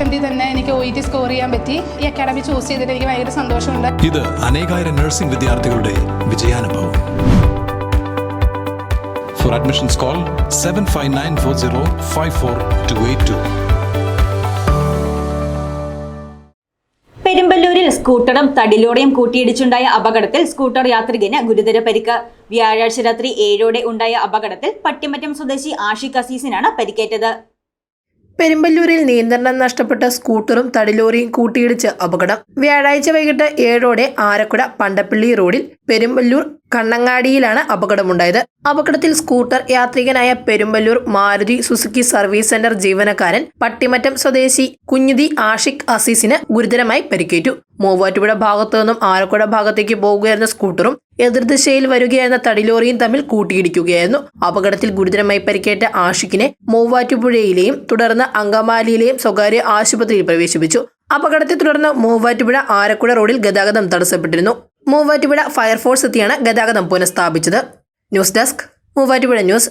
അറ്റംപ്റ്റിൽ തന്നെ എനിക്ക് O E T score ചെയ്യാൻ പറ്റി. ഈ അക്കാഡമി ചൂസ് ചെയ്തിട്ട് എനിക്ക് ഭയങ്കര സന്തോഷമുണ്ട്. ഇത് അനേകായിരം നഴ്സിംഗ് വിദ്യാർത്ഥികളുടെ വിജയാനുഭവം. For admissions call seven five nine four zero five four two eight two പെരുമ്പല്ലൂരിൽ സ്കൂട്ടറും തടിലോടെയും കൂട്ടിയിടിച്ചുണ്ടായ അപകടത്തിൽ സ്കൂട്ടർ യാത്രികന് ഗുരുതര പരിക്ക്. വ്യാഴാഴ്ച രാത്രി ഏഴോടെ ഉണ്ടായ അപകടത്തിൽ പട്ടിമറ്റം സ്വദേശി ആഷിഖ് അസീസിനാണ് പരിക്കേറ്റത്. പെരുമ്പല്ലൂരിൽ നിയന്ത്രണം നഷ്ടപ്പെട്ട സ്കൂട്ടറും തടിലോറിയും കൂട്ടിയിടിച്ച് അപകടം. വ്യാഴാഴ്ച വൈകിട്ട് ഏഴോടെ ആരക്കുട പണ്ടപ്പള്ളി റോഡിൽ പെരുമ്പല്ലൂർ കണ്ണങ്ങാടിയിലാണ് അപകടമുണ്ടായത്. അപകടത്തിൽ scooter യാത്രികനായ Perumballur Maruti Suzuki service centre ജീവനക്കാരൻ പട്ടിമറ്റം സ്വദേശി കുഞ്ഞുതി ആഷിഖ് അസീസിന് ഗുരുതരമായി പരിക്കേറ്റു. മൂവാറ്റുപുഴ ഭാഗത്തു നിന്നും ആലക്കുഴ ഭാഗത്തേക്ക് പോകുകയായിരുന്ന സ്കൂട്ടറും എതിർദിശയിൽ വരികയായിരുന്ന തടിലോറിയും തമ്മിൽ കൂട്ടിയിടിക്കുകയായിരുന്നു. അപകടത്തിൽ ഗുരുതരമായി പരിക്കേറ്റ ആഷിഖിനെ മൂവാറ്റുപുഴയിലെയും തുടർന്ന് അങ്കമാലിയിലെയും സ്വകാര്യ ആശുപത്രിയിൽ പ്രവേശിപ്പിച്ചു. അപകടത്തെ തുടർന്ന് മൂവാറ്റുപുഴ ആരക്കുഴ റോഡിൽ ഗതാഗതം തടസ്സപ്പെട്ടിരുന്നു. മൂവാറ്റുപുഴ ഫയർഫോഴ്സ് എത്തിയാണ് ഗതാഗതം പുനഃസ്ഥാപിച്ചത്. News desk Muvattupuzha news.